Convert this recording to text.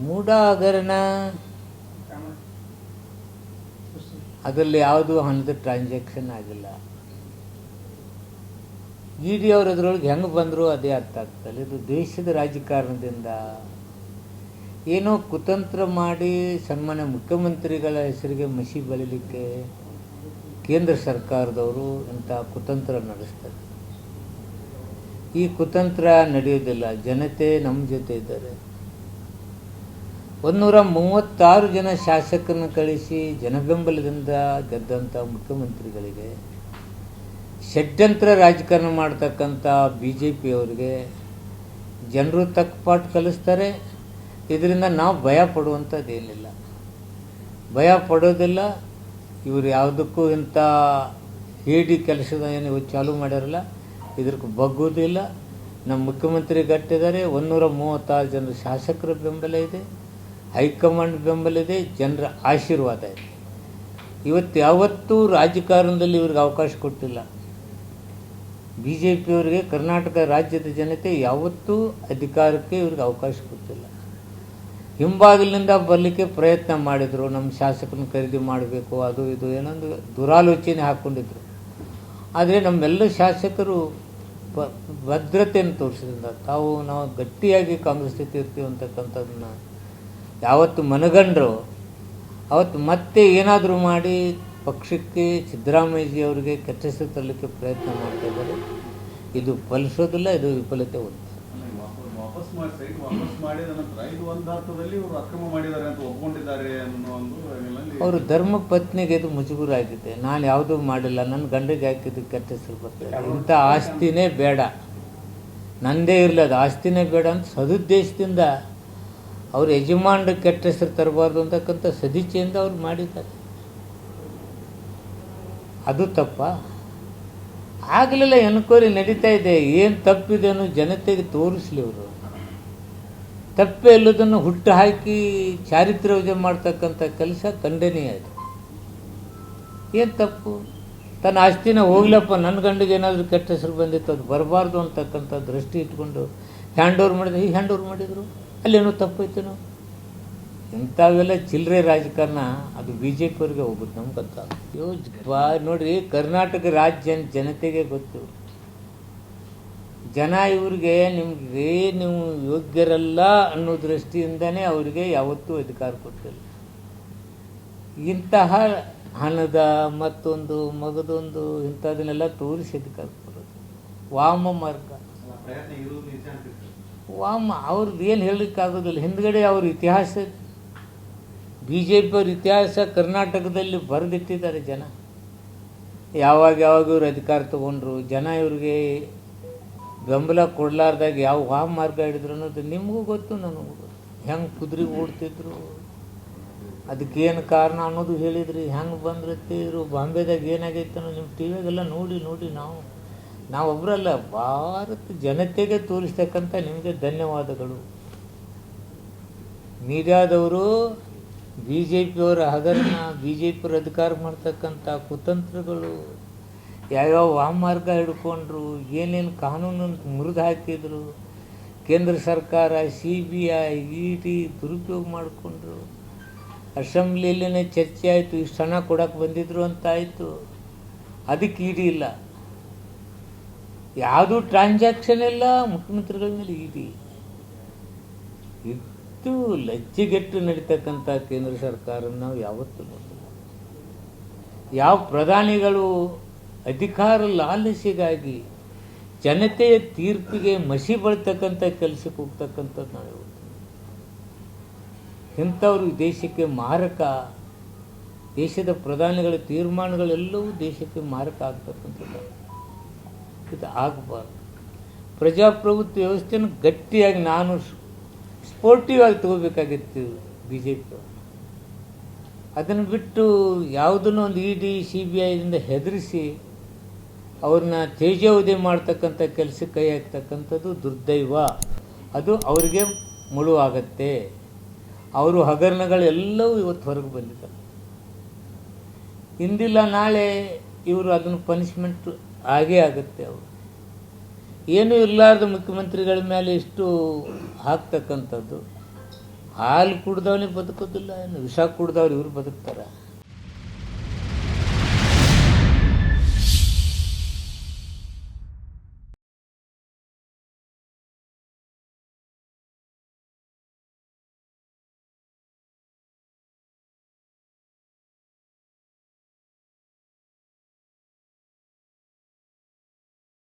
ಮೂಢ ಹಗರಣ ಅದರಲ್ಲಿ ಯಾವುದು ಹಣದ ಟ್ರಾನ್ಸಾಕ್ಷನ್ ಆಗಿಲ್ಲ. ಇ ಡಿ ಅವರು ಅದರೊಳಗೆ ಹೆಂಗೆ ಬಂದರು ಅದೇ ಅರ್ಥ ಆಗ್ತಲ್ಲ ಇದು ದೇಶದ ರಾಜಕಾರಣದಿಂದ. ಏನೋ ಕುತಂತ್ರ ಮಾಡಿ ಸನ್ಮಾನ್ಯ ಮುಖ್ಯಮಂತ್ರಿಗಳ ಹೆಸರಿಗೆ ಮಸಿ ಬೆಳಿಲಿಕ್ಕೆ ಕೇಂದ್ರ ಸರ್ಕಾರದವರು ಇಂಥ ಕುತಂತ್ರ ನಡೆಸ್ತಾರೆ. ಈ ಕುತಂತ್ರ ನಡೆಯೋದಿಲ್ಲ. ಜನತೆ ನಮ್ಮ ಜೊತೆ ಇದ್ದಾರೆ. ಒಂದೂರ ಮೂವತ್ತಾರು ಜನ ಶಾಸಕರನ್ನು ಕಳಿಸಿ ಜನಬೆಂಬಲದಿಂದ ಗೆದ್ದಂಥ ಮುಖ್ಯಮಂತ್ರಿಗಳಿಗೆ, ಷಡ್ಯಂತ್ರ ರಾಜಕಾರಣ ಮಾಡ್ತಕ್ಕಂಥ ಬಿ ಜೆ ಪಿಯವರಿಗೆ ಜನರು ಪಾಠ ಕಲಿಸ್ತಾರೆ. ಇದರಿಂದ ನಾವು ಭಯ ಪಡುವಂಥದ್ದೇನಿಲ್ಲ ಭಯ ಪಡೋದಿಲ್ಲ. ಇವರು ಯಾವುದಕ್ಕೂ ಇಂಥ ಹೇಡಿ ಕೆಲಸದ ಏನು ಚಾಲೂ ಮಾಡ್ಯಾರಲ್ಲ ಇದಕ್ಕೆ ಬಗ್ಗೋದಿಲ್ಲ ನಮ್ಮ ಮುಖ್ಯಮಂತ್ರಿ ಗಟ್ಟಿದ್ದಾರೆ. ಒಂದೂರ ಮೂವತ್ತಾರು ಜನ ಶಾಸಕರ ಬೆಂಬಲ ಇದೆ. ಹೈಕಮಾಂಡ್ ಬೆಂಬಲ ಇದೆ ಜನರ ಆಶೀರ್ವಾದ ಇದೆ. ಇವತ್ತು ಯಾವತ್ತೂ ರಾಜಕಾರಣದಲ್ಲಿ ಇವ್ರಿಗೆ ಅವಕಾಶ ಕೊಟ್ಟಿಲ್ಲ. ಬಿ ಜೆ ಪಿಯವರಿಗೆ ಕರ್ನಾಟಕ ರಾಜ್ಯದ ಜನತೆ ಯಾವತ್ತೂ ಅಧಿಕಾರಕ್ಕೆ ಇವ್ರಿಗೆ ಅವಕಾಶ ಕೊಟ್ಟಿಲ್ಲ. ಹಿಂಬಾಗಿಲಿನಿಂದ ಬರಲಿಕ್ಕೆ ಪ್ರಯತ್ನ ಮಾಡಿದರು, ನಮ್ಮ ಶಾಸಕನ ಖರೀದಿ ಮಾಡಬೇಕು, ಅದು ಇದು ಏನೊಂದು ದುರಾಲೋಚನೆ ಹಾಕ್ಕೊಂಡಿದ್ರು ಆದರೆ ನಮ್ಮೆಲ್ಲ ಶಾಸಕರು ಭದ್ರತೆಯನ್ನು ತೋರಿಸಿದ್ರಿಂದ ತಾವು ನಾವು ಗಟ್ಟಿಯಾಗಿ ಕಾಂಗ್ರೆಸ್ ಜೊತೆ ಇರ್ತೀವಿ ಅಂತಕ್ಕಂಥದ್ದನ್ನ ಯಾವತ್ತು ಮನಗಂಡ್ರು ಅವತ್ತು ಮತ್ತೆ ಏನಾದರೂ ಮಾಡಿ ಪಕ್ಷಕ್ಕೆ ಸಿದ್ದರಾಮಯ್ಯಜಿ ಅವರಿಗೆ ಕೆಟ್ಟ ಹೆಸರು ತರಲಿಕ್ಕೆ ಪ್ರಯತ್ನ ಮಾಡ್ತಾ ಇದ್ದಾರೆ. ಇದು ಫಲಿಸೋದಿಲ್ಲ ಇದು ವಿಫಲತೆ ಇದರಲ್ಲಿ ಅವರು ಧರ್ಮ ಪತ್ನಿಗೆ ಇದು ಮುಜುಗುರ ಆಗಿದೆ ನಾನು ಯಾವುದೂ ಮಾಡಿಲ್ಲ ನನ್ನ ಗಂಡಿಗೆ ಹಾಕಿದ್ದು ಕೆಟ್ಟ ಹೆಸರು ಬರ್ತಾರೆ ಇಂಥ ಆಸ್ತಿನೇ ಬೇಡ. ನಂದೇ ಇರಲಿ ಅದು ಆಸ್ತಿನೇ ಬೇಡ ಅಂತ ಸದುದ್ದೇಶದಿಂದ ಅವ್ರ ಯಜಮಾನ್ರ ಕೆಟ್ಟ ಹೆಸರು ತರಬಾರ್ದು ಅಂತಕ್ಕಂಥ ಸದಿಚ್ಛೆಯಿಂದ ಅವ್ರು ಮಾಡಿದ್ದಾರೆ. ಅದು ತಪ್ಪ. ಆಗಲಿಲ್ಲ ಎನ್ಕ್ವೈರಿ ನಡೀತಾ ಇದೆ. ಏನು ತಪ್ಪಿದೆ ಅನ್ನೋ ಜನತೆಗೆ ತೋರಿಸ್ಲಿ ಅವರು. ತಪ್ಪೇ ಇಲ್ಲದನ್ನು ಹುಟ್ಟು ಹಾಕಿ ಚಾರಿತ್ರ್ಯ ಮಾಡ್ತಕ್ಕಂಥ ಕೆಲಸ ಖಂಡನೀಯ ಇದೆ ಏನು ತಪ್ಪು? ತನ್ನ ಆಸ್ತಿನ ಹೋಗ್ಲಪ್ಪ ನನ್ನ ಗಂಡಿಗೆ ಏನಾದರೂ ಕೆಟ್ಟ ಹೆಸರು ಬಂದಿತ್ತು, ಅದು ಬರಬಾರ್ದು ಅಂತಕ್ಕಂಥ ದೃಷ್ಟಿ ಇಟ್ಕೊಂಡು ಹ್ಯಾಂಡ್ ಓವರ್ ಮಾಡಿದ್ರು. ಈ ಹ್ಯಾಂಡ್ ಓವರ್ ಮಾಡಿದರು. ಅಲ್ಲೇನೋ ತಪ್ಪೈತೇನೋ ಇಂಥವೆಲ್ಲ ಚಿಲ್ಲರೆ ರಾಜಕಾರಣ ಅದು ಬಿ ಜೆ ಪಿಯವ್ರಿಗೆ ಹೋಗುತ್ತೆ ನಮ್ಗೆ ಗೊತ್ತಾಗ ಯೋಜ್ ನೋಡ್ರಿ ಕರ್ನಾಟಕ ರಾಜ್ಯ ಜನತೆಗೆ ಗೊತ್ತು. ಜನ ಇವ್ರಿಗೆ ನಿಮಗೆ ನೀವು ಯೋಗ್ಯರಲ್ಲ ಅನ್ನೋ ದೃಷ್ಟಿಯಿಂದನೇ ಅವರಿಗೆ ಯಾವತ್ತೂ ಅಧಿಕಾರ ಕೊಟ್ಟಿಲ್ಲ. ಇಂತಹ ಹಣದ ಮತ್ತೊಂದು ಮಗದೊಂದು ಇಂಥದನ್ನೆಲ್ಲ ತೋರಿಸಿ ಅಧಿಕಾರ ಕೊಡೋದು. ವಾಮ ಮಾರ್ಗ. ವಾಮ ಅವ್ರದ್ದು ಏನು ಹೇಳಲಿಕ್ಕಾಗೋದಿಲ್ಲ. ಹಿಂದ್ಗಡೆ ಅವ್ರ ಇತಿಹಾಸ ಬಿ ಜೆ ಪಿಯವ್ರ ಇತಿಹಾಸ ಕರ್ನಾಟಕದಲ್ಲಿ ಬರೆದಿಟ್ಟಿದ್ದಾರೆ ಜನ. ಯಾವಾಗ ಯಾವಾಗ ಇವರು ಅಧಿಕಾರ ತಗೊಂಡ್ರು, ಜನ ಇವ್ರಿಗೆ ಬೆಂಬಲ ಕೊಡಲಾರ್ದಾಗ ಯಾವ ವಾಮ್ ಮಾರ್ಗ ಹಿಡಿದ್ರು ಅನ್ನೋದು ನಿಮಗೂ ಗೊತ್ತು, ನನಗೂ ಗೊತ್ತು. ಹೆಂಗೆ ಕುದುರೆ ಓಡ್ತಿದ್ರು. ಅದಕ್ಕೇನು ಕಾರಣ ಅನ್ನೋದು ಹೇಳಿದ್ರಿ. ಹೆಂಗೆ ಬಂದಿರ್ತಿದ್ರು ಬಾಂಬೆದಾಗ ಏನಾಗೈತೆ ಅನ್ನೋದು ನಿಮ್ಮ ಟಿ ವಿಯಾಗೆಲ್ಲ ನೋಡಿ ನೋಡಿ ನಾವು. ನಾವೊಬ್ಬರಲ್ಲ ಭಾರತ ಜನತೆಗೆ ತೋರಿಸ್ತಕ್ಕಂಥ ನಿಮಗೆ ಧನ್ಯವಾದಗಳು. ಮೀಡಿಯಾದವರು ಬಿ ಜೆ ಪಿಯವರ ಹಗರಣ ಬಿ ಜೆ ಪಿಯವರು ಅಧಿಕಾರ ಮಾಡ್ತಕ್ಕಂಥ ಕುತಂತ್ರಗಳು. ಯಾವ್ಯಾವ ವಾಮಾರ್ಗ ಹಿಡ್ಕೊಂಡ್ರು, ಏನೇನು ಕಾನೂನು ಮುರಿದು ಹಾಕಿದರು, ಕೇಂದ್ರ ಸರ್ಕಾರ, C B I, E D ದುರುಪಯೋಗ ಮಾಡಿಕೊಂಡ್ರು. ಅಸೆಂಬ್ಲಿಯಲ್ಲೇ ಚರ್ಚೆ ಆಯಿತು, ಇಷ್ಟು ಹಣ ಕೊಡೋಕೆ ಬಂದಿದ್ರು ಅಂತ ಆಯಿತು. ಅದಕ್ಕೆ ಇಡಿ ಇಲ್ಲ. ಯಾವುದೂ ಟ್ರಾನ್ಸಾಕ್ಷನ್ ಇಲ್ಲ ಮುಖ್ಯಮಂತ್ರಿಗಳ ಮೇಲೆ ಇದೆ ಇದ್ದು ಲಜ್ಜೆಗೆಟ್ಟು ನಡೀತಕ್ಕಂಥ ಕೇಂದ್ರ ಸರ್ಕಾರ ನಾವು ಯಾವತ್ತೂ ನೋಡಿಲ್ಲ ಯಾವ ಪ್ರಧಾನಿಗಳು ಅಧಿಕಾರ ಲಾಲಸಿಗಾಗಿ ಜನತೆಯ ತೀರ್ಪಿಗೆ ಮಸಿ ಬಳತಕ್ಕಂಥ ಕೆಲಸಕ್ಕೆ ಹೋಗ್ತಕ್ಕಂಥದ್ದು ನಾವು ಹೇಳ್ತೀವಿ ಇಂಥವ್ರು ದೇಶಕ್ಕೆ ಮಾರಕ, ದೇಶದ ಪ್ರಧಾನಿಗಳ ತೀರ್ಮಾನಗಳೆಲ್ಲವೂ ದೇಶಕ್ಕೆ ಮಾರಕ ಆಗ್ತಕ್ಕಂಥದ್ದು. ಇದು ಆಗಬಾರ್ದು. ಪ್ರಜಾಪ್ರಭುತ್ವ ವ್ಯವಸ್ಥೆಯನ್ನು ಗಟ್ಟಿಯಾಗಿ ನಾನು ಸ್ಪೋರ್ಟಿವ್ ಆಗಿ ತಗೋಬೇಕಾಗಿತ್ತು ಬಿ ಜೆ ಪಿ ಅದನ್ನು ಬಿಟ್ಟು ಯಾವುದನ್ನು ಒಂದು ಇ ಡಿ, ಸಿ ಬಿ ಐದಿಂದ ಹೆದರಿಸಿ ಅವ್ರನ್ನ ತೇಜೋವಧಿ ಮಾಡ್ತಕ್ಕಂಥ ಕೆಲಸಕ್ಕೆ ಕೈ ಹಾಕ್ತಕ್ಕಂಥದ್ದು ದುರ್ದೈವ. ಅದು ಅವರಿಗೆ ಮುಳುವಾಗತ್ತೆ. ಅವರು ಹಗರಣಗಳೆಲ್ಲವೂ ಇವತ್ತು ಹೊರಗೆ ಬಂದಿದ್ದಾರೆ ಇಂದಿಲ್ಲ ನಾಳೆ ಇವರು ಅದನ್ನು ಪನಿಷ್ಮೆಂಟ್ ಆಗೇ ಆಗುತ್ತೆ ಅವರು. ಏನೂ ಇರಲಾರ್ದ ಮುಖ್ಯಮಂತ್ರಿಗಳ ಮೇಲೆ ಇಷ್ಟು ಹಾಕ್ತಕ್ಕಂಥದ್ದು. ಹಾಲು ಕುಡ್ದವನಿಗೆ ಬದುಕೋದಿಲ್ಲ, ಏನು ವಿಷ ಕುಡ್ದವ್ರು ಇವ್ರು ಬದುಕ್ತಾರ.